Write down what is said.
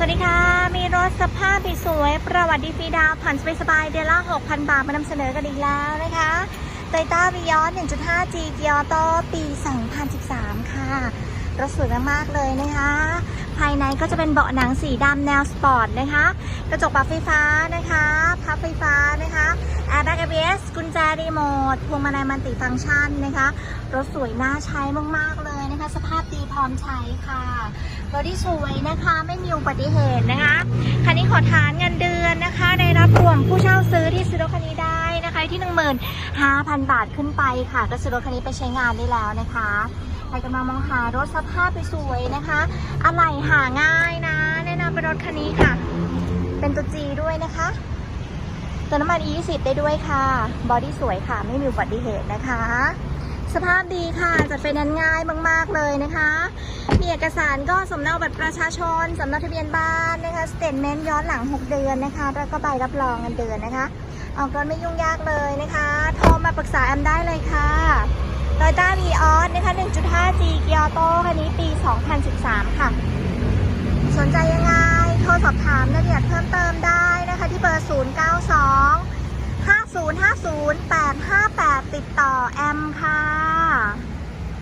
สวัสดีค่ะ มีรถสภาพสวยประวัติดีฟรีดาวผ่อนสบายเดือนละ 6,000 บาทมานำเสนอกันอีกแล้วนะคะโตโยต้าวียอน 1.5G เกียร์ออโตปี 2013 ค่ะ รถสวยมากๆเลยนะคะ ภายในก็จะเป็นเบาะหนังสีดำแนวสปอร์ตนะคะ กระจกปรับไฟฟ้านะคะพับไฟฟ้านะคะแอร์แบ็กเอเสกุญแจรีโมทพวงมาลัยมัลติฟังก์ชันนะคะ รถสวยน่าใช้มากๆเลยนะคะ สภาพดี ร้อมใช้ค่ะรถที่สวยนะคะไม่มีอุบัติเหตุนะคะ คันนี้ขอฐานเงินเดือนนะคะได้รับรวมผู้เช่าซื้อที่ซื้อรถคันนี้ได้นะคะที่15,000บาทขึ้นไปค่ะ ก็ซื้อรถคันนี้ไปใช้งานได้แล้วนะคะใครกำลังมองหารถสภาพสวยๆนะคะ อะไรหาง่ายนะ แนะนำเป็นรถคันนี้ค่ะ เป็นตัว G ด้วยนะคะเติมน้ำมัน E20 ได้ด้วยค่ะ บอดี้สวยค่ะ ไม่มีอุบัติเหตุนะคะ สภาพดีค่ะจัดไฟแนนซ์ง่ายมาก ๆ เลยนะคะ มีเอกสารก็สำเนาบัตรประชาชนสำเนาทะเบียนบ้านนะคะสเตทเมนต์ย้อนหลัง 6 เดือนนะคะ แล้วก็ใบรับรองเงินเดือนนะคะ ออกรถไม่ยุ่งยากเลยนะคะ โทรมาปรึกษาแอมได้เลยค่ะโตยต้าวีออสนะคะ 1.5G เกียร์โตคันนี้ปี 2013 ค่ะ สนใจยังไง โทรสอบถามรายละเอียดเพิ่มเติมได้นะคะ ที่เบอร์ 092 5050 858 ติดต่อแอมค่ะ